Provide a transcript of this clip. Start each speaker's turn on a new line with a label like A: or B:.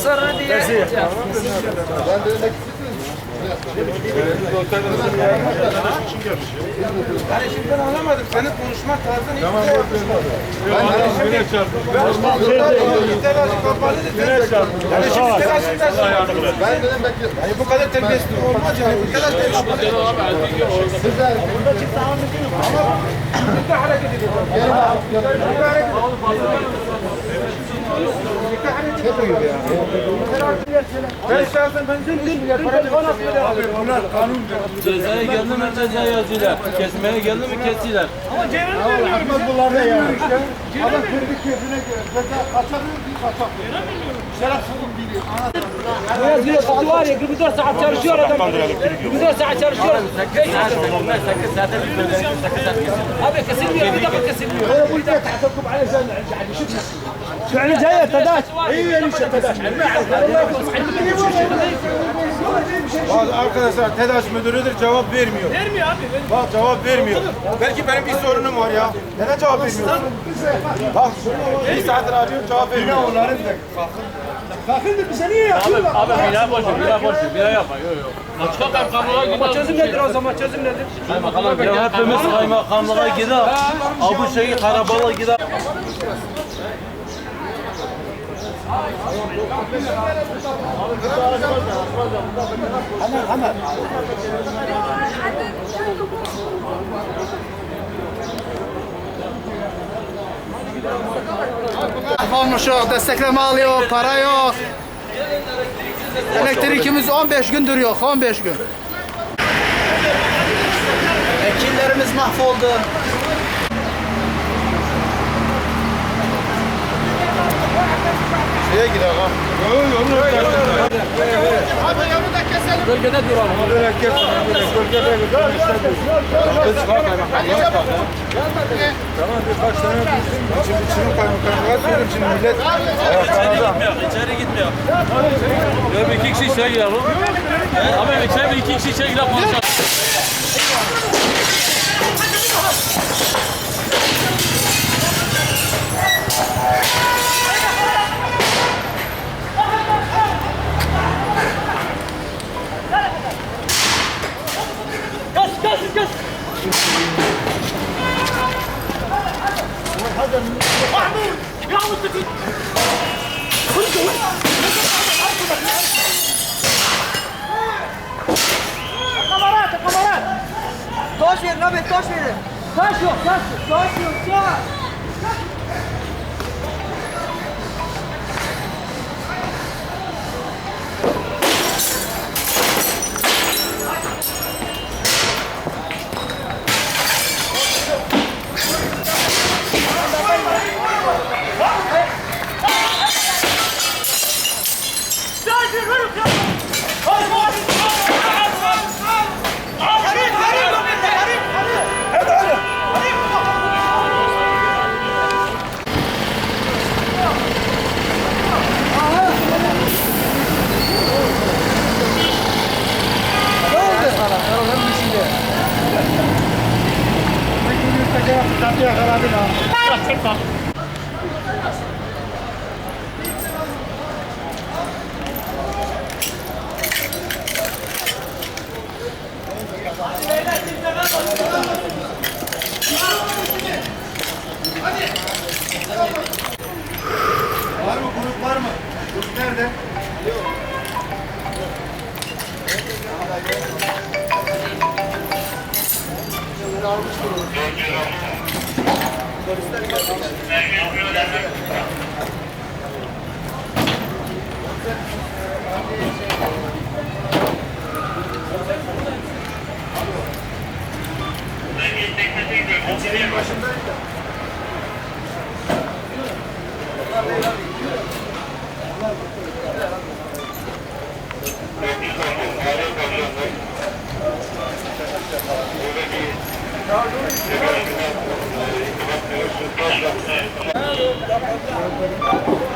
A: hasarını diye.
B: Ben de demek
C: Yani şimdi ben anlamadım. Senin konuşma tarzın hiç
B: Tamam,
C: de
B: yok, yok, yok.
C: telaşı kapalı dedi. Yani şimdi telaşındasın.
B: Ben dedim bekliyorum.
C: Yani bu kadar terbiyesiz olmaz yani. Bu kadar terbiyesiz.
B: Sizler
C: Birlikte hareket ediyor.
B: gelin abi. gelin.
C: Birlikte hareket ediyor. 这还是挺贵的啊 Ben şahsen ben 3
D: Cezaya geldi mi ceza yazıyorlar. Kesmeye geldi mi kesiyorlar.
B: Ama cevap vermiyorum. Bunlar da yani. Adam kendi keyfine göre. Ceza kaçak mı? Kaçak. Cevap vermiyorum. Şerefsizim biliyor.
A: Beyaz bir kutu var ya 24 saat çalışıyor adam. 24 saat çalışıyor. 8 saat. 8 saat. Abi kesilmiyor. Bir dakika kesilmiyor.
E: Öyle bu yüzden tahtakum aleyh sen. Şu an cayet tadaş. İyi yani şu tadaş. Allah korusun.
C: Bazı arkadaşlar TEDAŞ müdürüdür cevap vermiyor. Vermiyor abi. Bak cevap vermiyor. Belki benim bir sorunum var ya. Neden cevap vermiyorsun? Bak bir saattir arıyorum cevap vermiyor. onların da.
E: kalkın da bize niye yapıyorlar?
D: Abi bira boş ver, bira boş ver, bira yapma. Yok yok. Açık kaymakamlığa gidelim.
A: Çözüm nedir o zaman çözüm nedir?
D: Kaymakamlığa gidelim. Hepimiz kaymakamlığa gidelim. Abu şeyi Karabala gidelim.
F: Olmuş yok, destekleme alıyor, para yok. Elektrikimiz 15 gündür yok, 15 gün. Ekinlerimiz mahvoldu.
C: Şeye gidelim ha.
A: Bölgede duralım.
C: Böyle kes. Bölgede gidelim. Biz bak kaymakamlığa bak. Tamam birkaç tane şimdi içinin kaymakamlığa söyleyeyim şimdi millet ayaklanacak.
D: Gitmiyor, içeri gitmiyor. Bir iki kişi şey yiyelim. Ama içeri bir iki kişi Камарата, камарат! Тошвір,
A: робить, тошвір! Тошвір, тошвір, тошвір, тошвір! Hadi yakala bir daha. Çek bak.
C: Var mı grup var mı? Grup nerede? Yok. Almıştır onu. Polisler Ben başındaydım. Thank you.